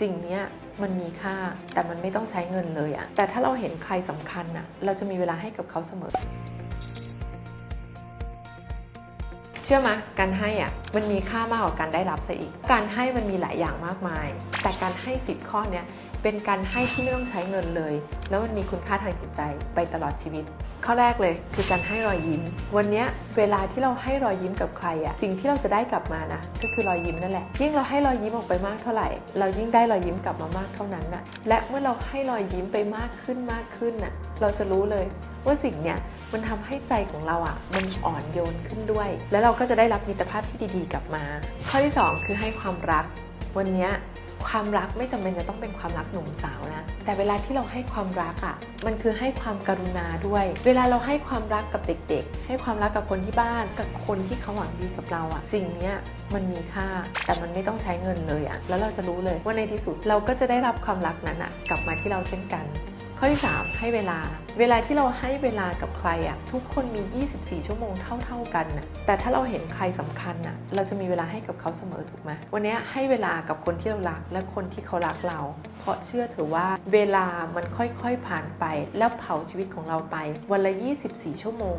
สิ่งนี้มันมีค่าแต่มันไม่ต้องใช้เงินเลยอะแต่ถ้าเราเห็นใครสำคัญอะเราจะมีเวลาให้กับเขาเสมอ เชื่อไหมการให้อะมันมีค่ามากกว่าการได้รับซะอีก การให้มันมีหลายอย่างมากมาย แต่การให้สิบข้อเนี้ย เป็นการให้ที่ไม่ต้องใช้เงินเลย แล้วมันมีคุณค่าทางจิตใจไปตลอดชีวิต ข้อแรกเลยคือการให้รอยยิ้ม วันนี้เวลาที่เราให้รอยยิ้มกับใครอะสิ่งที่เราจะได้กลับมานะ ก็คือรอยยิ้มนั่นแหละ ยิ่งเราให้รอยยิ้มออกไปมากเท่าไหร่ เรายิ่งได้รอยยิ้มกลับมามากเท่านั้นน่ะ และเมื่อเราให้รอยยิ้มไปมากขึ้นมากขึ้นน่ะ เราจะรู้เลยว่าสิ่งเนี้ยมันทำให้ใจของเราอะ มันอ่อนโยนขึ้นด้วย แล้วเราก็จะได้รับมิตรภาพที่ดีๆกลับมา ข้อที่สองคือให้ความรัก วันนี้ ความรักไม่จำเป็นจะต้องเป็นความรักหนุ่มสาวนะ แต่เวลาที่เราให้ความรักอะ่ะ มันคือให้ความกรุณาด้วย เวลาเราให้ความรักกับเด็กๆ ให้ความรักกับคนที่บ้าน กับคนที่เขาหวังดีกับเราอะ่ะ สิ่งเนี้ยมันมีค่า แต่มันไม่ต้องใช้เงินเลยอะ่ะ แล้วเราจะรู้เลยว่าในที่สุดเราก็จะได้รับความรักนั้นอะ่ะ กลับมาที่เราเช่นกัน ข้อที่3ให้เวลา เวลาที่เราให้เวลากับใครอะทุกคนมี 24 ชั่วโมงเท่า ๆกันน่ะแต่ถ้าเราเห็นใครสำคัญน่ะเราจะมีเวลาให้กับเขาเสมอถูกไหมวันนี้ให้เวลากับคนที่เรารักและคนที่เขารักเรา เพราะเชื่อเถอะว่าเวลามันค่อยๆผ่านไป แล้วเผาชีวิตของเราไป วันละ 24 ชั่วโมง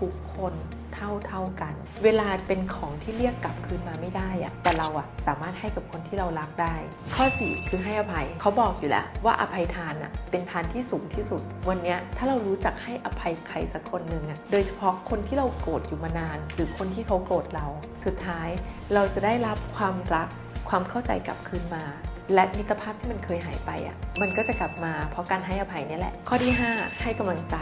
ทุกๆคน ท่าเท่ากัน เวลาเป็นของที่เรียกกลับคืนมาไม่ได้อะแต่เราอะสามารถให้กับคนที่เรารักได้ ข้อ 4 คือให้อภัยเขาบอกอยู่แล้วว่าอภัยทานอะเป็นทานที่สูงที่สุด วันเนี้ยถ้าเรารู้จักให้อภัยใครสักคนหนึ่งอะโดยเฉพาะคนที่เราโกรธอยู่มานาน หรือคนที่เขาโกรธเรา สุดท้ายเราจะได้รับความรักความเข้าใจกลับคืนมาและมิตรภาพที่มันเคยหายไปอะ มันก็จะกลับมาเพราะการให้อภัยนี่แหละ ข้อที่ 5 ให้กำลังใจ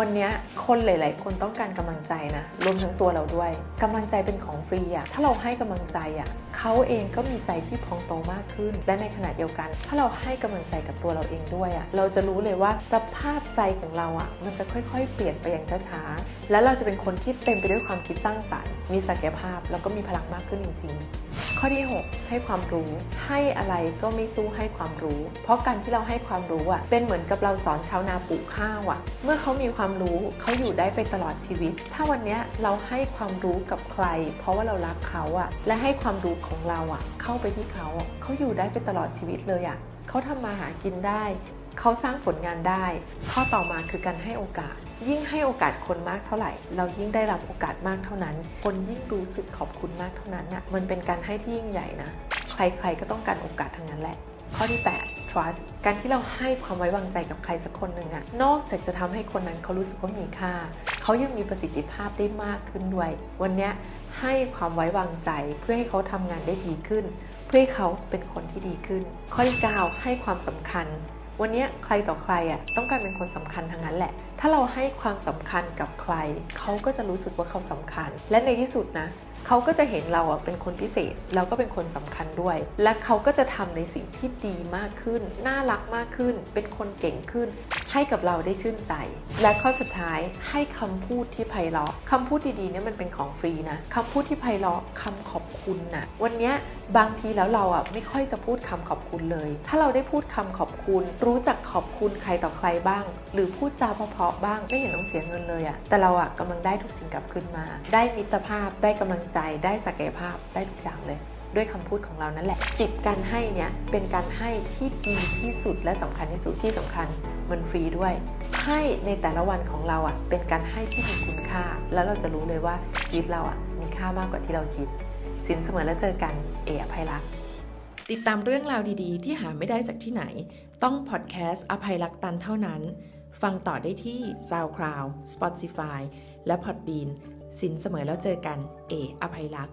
วันนี้คนหลาย ๆ คนต้องการกำลังใจนะรวมทั้งตัวเราด้วยกำลังใจเป็นของฟรีอะถ้าเราให้กำลังใจอะเขาเองก็มีใจที่พองโตมากขึ้น และในขณะเดียวกัน ถ้าเราให้กำลังใจกับตัวเราเองด้วยอะเราจะรู้เลยว่าสภาพใจของเราอะมันจะค่อย ๆ เปลี่ยนไปอย่างช้า ๆ และเราจะเป็นคนที่เต็มไปด้วยความคิดสร้างสรรค์มีศักยภาพแล้วก็มีพลังมากขึ้นจริง ๆ ข้อที่ 6 ให้ความรู้ ให้อะไรก็ไม่สู้ให้ความรู้ เพราะการที่เราให้ความรู้อะเป็นเหมือนกับเราสอนชาวนาปลูกข้าวอะเมื่อเขามีความรู้เขาอยู่ได้ไปตลอดชีวิต ถ้าวันนี้เราให้ความรู้กับใคร เพราะว่าเรารักเขาอะและให้ความรู้ของเราอะเข้าไปที่เขาเขาอยู่ได้ไปตลอดชีวิตเลยอะเขาทำมาหากินได้ เขาสร้างผลงานได้ ข้อต่อมาคือการให้โอกาส ยิ่งให้โอกาสคนมากเท่าไหร่ เรายิ่งได้รับโอกาสมากเท่านั้น คนยิ่งรู้สึกขอบคุณมากเท่านั้นนะมันเป็นการให้ที่ยิ่งใหญ่นะ ใครๆก็ต้องการโอกาสทั้งนั้นแหละ ข้อที่ 8 trust การที่เราให้ความไว้วางใจกับใครสักคนหนึ่งอะนอกจากจะทำให้คนนั้นเขารู้สึกว่ามีค่า เขายังมีประสิทธิภาพได้มากขึ้นด้วย วันเนี้ยให้ความไว้วางใจเพื่อให้เขาทำงานได้ดีขึ้น เพื่อให้เขาเป็นคนที่ดีขึ้น ข้อที่ 9 ให้ความสำคัญวันนี้ใครต่อใครอะต้องการเป็นคนสำคัญทั้งนั้นแหละ ถ้าเราให้ความสำคัญกับใคร เขาก็จะรู้สึกว่าเขาสำคัญ และในที่สุดนะเขาก็จะเห็นเราอะเป็นคนพิเศษเราก็เป็นคนสำคัญด้วย และเขาก็จะทำในสิ่งที่ดีมากขึ้น น่ารักมากขึ้น เป็นคนเก่งขึ้น ให้กับเราได้ชื่นใจ และข้อสุดท้ายให้คำพูดที่ไพเราะคำพูดดีๆเนี่ยมันเป็นของฟรีนะคำพูดที่ไพเราะคำขอบคุณนะ่ะวันนี้บางทีแล้วเราอะไม่ค่อยจะพูดคำขอบคุณเลย ถ้าเราได้พูดคำขอบคุณ รู้จักขอบคุณใครต่อใครบ้าง หรือพูดจาเพาะๆบ้างไม่เห็นต้องเสียเงินเลยอะแต่เราอะกำลังได้ทุกสิ่งกลับคืนมา ได้มิตรภาพได้กำลังใจได้ศักยภาพได้ทุกอย่างเลยด้วยคำพูดของเรานั่นแหละ จิตการให้เนี่ยเป็นการให้ที่ดีที่สุดและสำคัญที่สุดที่สำคัญมันฟรีด้วย ให้ในแต่ละวันของเราอะเป็นการให้ที่มีคุณค่า แล้วเราจะรู้เลยว่าชีวิตเราอะมีค่ามากกว่าที่เราคิด สินเสมอแล้วเจอกันเอ๋อภัยรักติดตามเรื่องราวดีๆ ที่หาไม่ได้จากที่ไหน ต้องพอดแคสต์อภัยรักตันเท่านั้น ฟังต่อได้ที่ SoundCloud Spotify และ Podbean สินเสมอแล้วเจอกัน เออภัยรักษ